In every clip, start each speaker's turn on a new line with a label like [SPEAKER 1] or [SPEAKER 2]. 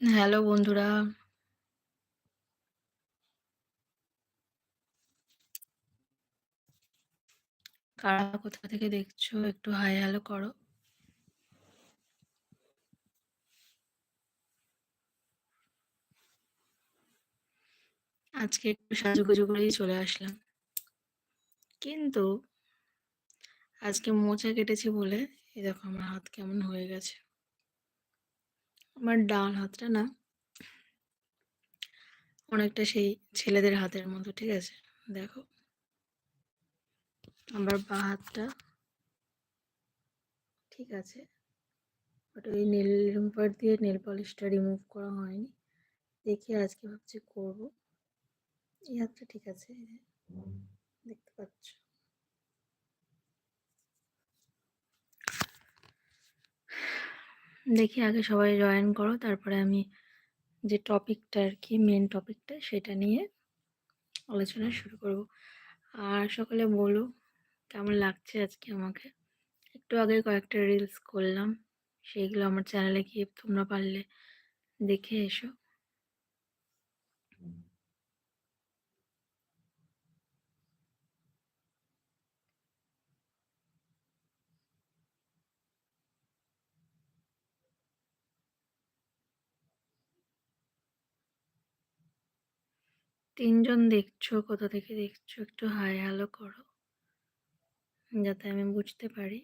[SPEAKER 1] Hello বন্ধুরা। কারা কোথা থেকে দেখছ একটু হাই হ্যালো করো। আজকে একটু সাজুগুজু করেই চলে আসলাম। কিন্তু আজকে মোচা কেটেছি বলে, এই দেখো আমার হাত কেমন হয়ে গেছে। আমার ডান হাতটা না অনেকটা সেই ছেলেদের হাতের মতো, ঠিক আছে? দেখো। আমার বাঁ হাতটা ঠিক আছে। বাট ওই নেল রিমুভার দিয়ে নেল পলিশটা রিমুভ করা হয়নি। দেখি আজকে ভাবছি করব এই হাতটা ঠিক আছে দেখতে পাচ্ছ। দেখি আগে সবাই জয়েন করো, তারপরে আমি যে টপিকটা আর কি মেন টপিকটা সেটা নিয়ে আলোচনা শুরু করব। আর সকলে বলো, কেমন লাগছে আজকে আমাকে? একটু আগে কয়েকটা রিলস করলাম, সেইগুলো আমার চ্যানেলে গিয়ে তোমরা পারলে দেখে এসো। তিনজন দেখছ কোথা থেকে দেখছ? একটু হাই হ্যালো করো। যাতে আমি বুঝতে পারি।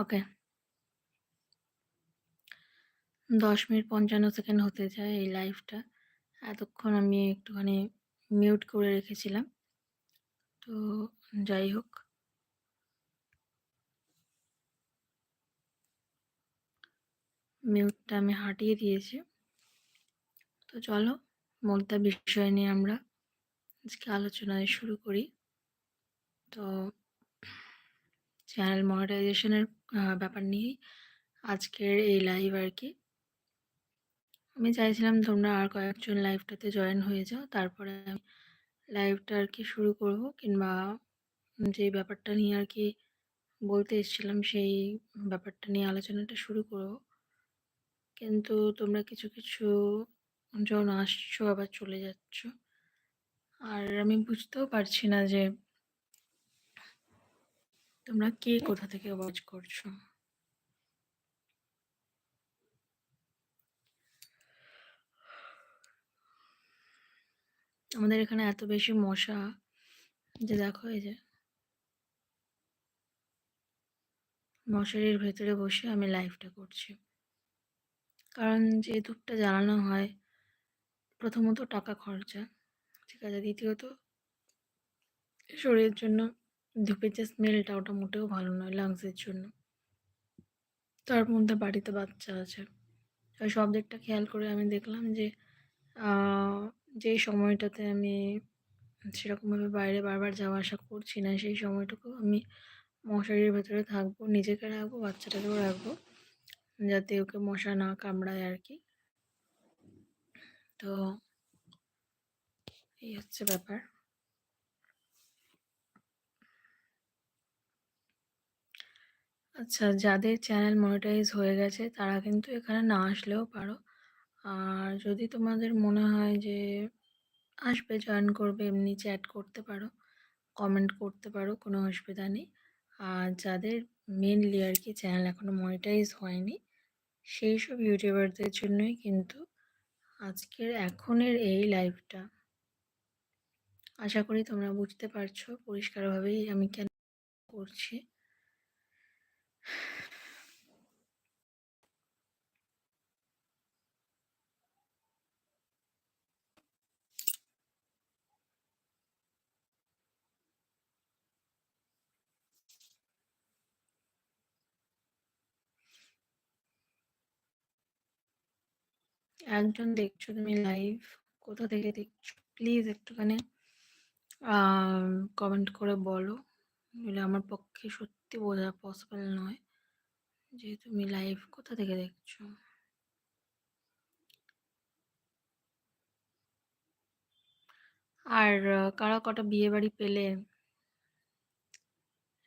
[SPEAKER 1] ওকে দশ মিনিট পঞ্চান্ন সেকেন্ড হতে যায় এই লাইভটা এতক্ষণ আমি একটুখানি মিউট করে রেখেছিলাম। তো যাই হোক। মিউটটা আমি হাটিয়ে দিয়েছি। তো চলো মোদ্দা বিষয় নিয়ে আমরা আজকে আলোচনায় শুরু করি। তো চ্যানেল মনিটাইজেশনের ব্যাপার নিয়েই আজকের এই লাইভ আর কি। আমি চাইছিলাম তোমরা আর কয়েকজন লাইভটাতে জয়েন হয়ে যাও, তারপরে আমি লাইভটা আর কি শুরু করব, কিংবা যে ব্যাপারটা নিয়ে আর কি বলতে এসেছিলাম, সেই ব্যাপারটা নিয়ে আলোচনাটা শুরু করব। কিন্তু তোমরা কিছু কিছু জন আসছো, আবার চলে যাচ্ছ। আর আমি বুঝতেও পারছি না যে তোমরা কে কোথা থেকে ওয়াচ করছ? আমাদের এখানে এত বেশি মশা যে দেখো এই যে মশারির ভেতরে বসে আমি লাইভটা করছি। কারণ যে ধূপটা জ্বালানো হয়, প্রথমত টাকা খরচা, ঠিক আছে, দ্বিতীয়ত শরীরের জন্য ধূপের যে স্মেলটা ওটা মোটেও ভালো নয় লাংসের জন্য। তার মধ্যে বাড়িতে বাচ্চা আছে। সব দিকটা খেয়াল করে আমি দেখলাম যে যেই সময়টাতে আমি সেরকমভাবে বাইরে বারবার যাওয়া আসা করছি না, সেই সময়টুকু আমি মশারির ভেতরে থাকব, নিজেকে রাখব, বাচ্চাটাকেও রাখব, যাতে ওকে মশা না কামড়ায় আর কি। তো এই হচ্ছে ব্যাপার। আচ্ছা যাদের চ্যানেল মনিটাইজ হয়ে গেছে, তারা কিন্তু এখানে না আসলেও পারো। আর যদি তোমাদের মনে হয় যে আসবে জয়েন করবে, এমনি চ্যাট করতে পারো কমেন্ট করতে পারো, কোনো অসুবিধা নেই। আর যাদের মেনলি আর কি চ্যানেল এখনও মনিটাইজ হয়নি, সেই সব ইউটিউবারদের জন্যই কিন্তু আজকের, এখনের এই লাইভটা আশা করি তোমরা বুঝতে পারছ, পরিষ্কারভাবেই আমি কেন করছি। একজন দেখছ তুমি লাইভ কোথা থেকে দেখছ? প্লিজ একটুখানি কমেন্ট করে বলো। নইলে আমার পক্ষে সত্যি বোঝা পসিবল নয় যে তুমি লাইভ কোথা থেকে দেখছ? আর কারা কটা বিয়েবাড়ি পেলে?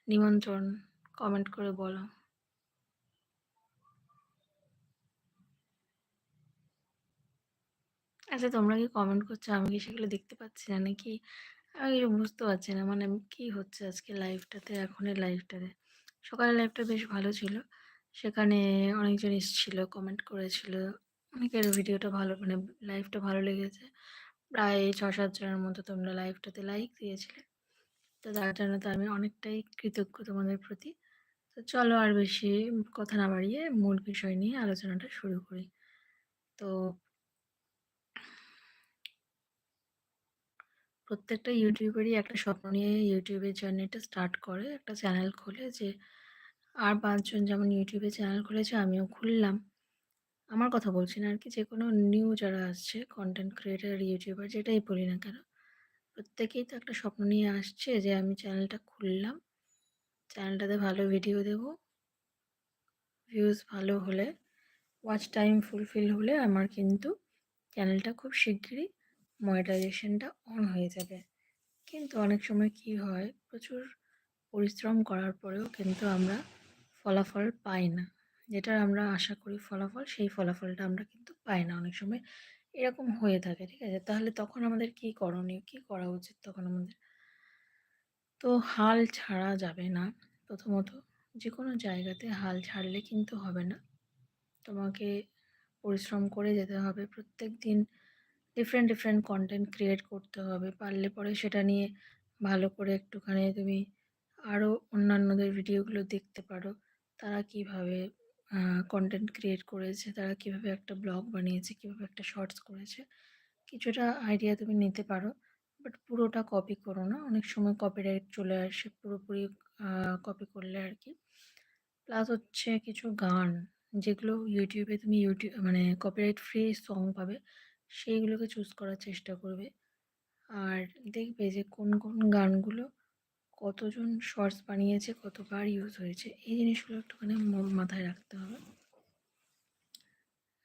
[SPEAKER 1] নিমন্ত্রণ কমেন্ট করে বলো। আচ্ছা তোমরা কি কমেন্ট করছ আমি কি সেগুলো দেখতে পাচ্ছি না নাকি? আমি বুঝতে পারছি না মানে কি হচ্ছে আজকে লাইভটাতে এখনের লাইভটাতে? সকালের লাইভটা বেশ ভালো ছিল। সেখানে অনেকজন এসেছিল কমেন্ট করেছিল। অনেকের ভিডিওটা ভালো মানে লাইভটা ভালো লেগেছে। প্রায় ৬-৭ জনের মতো তোমরা লাইভটাতে লাইক দিয়েছিলে। তো তার জন্য তো আমি অনেকটাই কৃতজ্ঞ তোমাদের প্রতি। তো চলো আর বেশি কথা না বাড়িয়ে মূল বিষয় নিয়ে আলোচনাটা শুরু করি। তো প্রত্যেকটা ইউটিউবারই একটা স্বপ্ন নিয়ে ইউটিউবের জার্নিটা স্টার্ট করে। একটা চ্যানেল খোলে যে আর পাঁচজন যেমন ইউটিউবে চ্যানেল খুলেছে আমিও খুললাম। আমার কথা বলছি না আর কি যে কোনো নিউ যারা আসছে কনটেন্ট ক্রিয়েটর, ইউটিউবার যেটাই বলি না কেন, প্রত্যেকেই তো একটা স্বপ্ন নিয়ে আসছে যে আমি চ্যানেলটা খুললাম। চ্যানেলটাতে ভালো ভিডিও দেবো। ভিউজ ভালো হলে, ওয়াচ টাইম ফুলফিল হলে আমার কিন্তু চ্যানেলটা খুব শিগগিরই মনিটাইজেশনটা অন হয়ে যাবে। কিন্তু অনেক সময় কি হয়, প্রচুর পরিশ্রম করার পরেও কিন্তু আমরা ফলাফল পাই না। যেটা আমরা আশা করি ফলাফল, সেই ফলাফলটা আমরা কিন্তু পাই না অনেক সময় এরকম হয়ে থাকে, ঠিক আছে? তাহলে তখন আমাদের কী করণীয়? কী করা উচিত তখন আমাদের? তো হাল ছাড়া যাবে না প্রথমত যে কোনো জায়গাতে হাল ছাড়লে কিন্তু হবে না। তোমাকে পরিশ্রম করে যেতে হবে প্রত্যেক দিন ডিফারেন্ট, ডিফারেন্ট কন্টেন্ট ক্রিয়েট করতে হবে। পারলে পরে সেটা নিয়ে ভালো করে একটুখানি তুমি আরও অন্যান্যদের ভিডিওগুলো দেখতে পারো। তারা কীভাবে কন্টেন্ট ক্রিয়েট করেছে, তারা কীভাবে একটা ব্লগ বানিয়েছে, কীভাবে একটা শর্টস করেছে। কিছুটা আইডিয়া তুমি নিতে পারো। বাট পুরোটা কপি করো না। অনেক সময় কপিরাইট চলে আসে পুরোপুরি কপি করলে আর কি প্লাস হচ্ছে কিছু গান যেগুলো ইউটিউবে তুমি ইউটিউব মানে কপিরাইট ফ্রি সং পাবে সেইগুলোকে চুজ করার চেষ্টা করবে। আর দেখবে যে কোন, কোন গানগুলো কতজন শর্টস বানিয়েছে, কতবার ইউজ হয়েছে এই জিনিসগুলো একটুখানি মাথায় রাখতে হবে।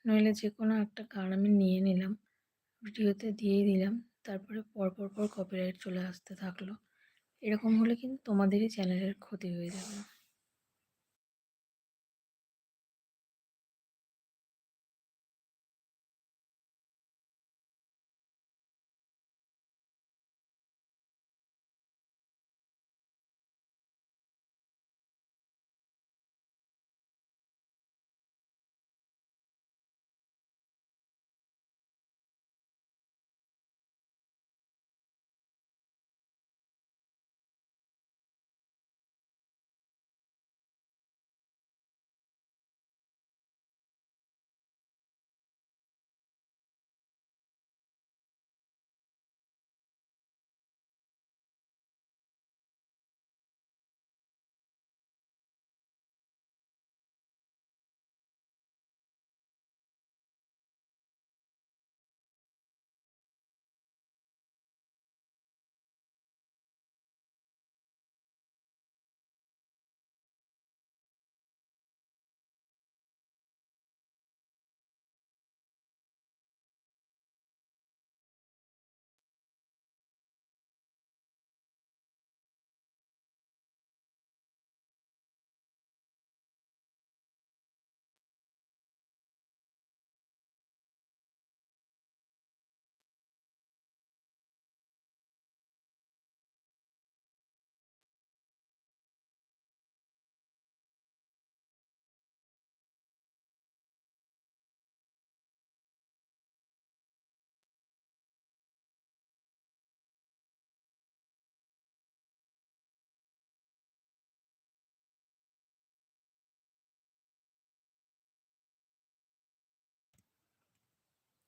[SPEAKER 1] নইলে যে কোনো একটা গান আমি নিয়ে নিলাম, ভিডিওতে দিয়েই দিলাম। তারপরে পর, পর, পর কপিরাইট চলে আসতে থাকল। এরকম হলে কিন্তু তোমাদেরই চ্যানেলের ক্ষতি হয়ে যাবে।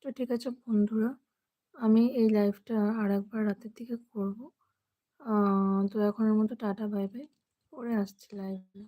[SPEAKER 1] তো ঠিক আছে বন্ধুরা, আমি এই লাইভটা আর একবার রাতের দিকে করব। তো এখনের মতো টাটা বাই বাই। পরে আসছি লাইভে।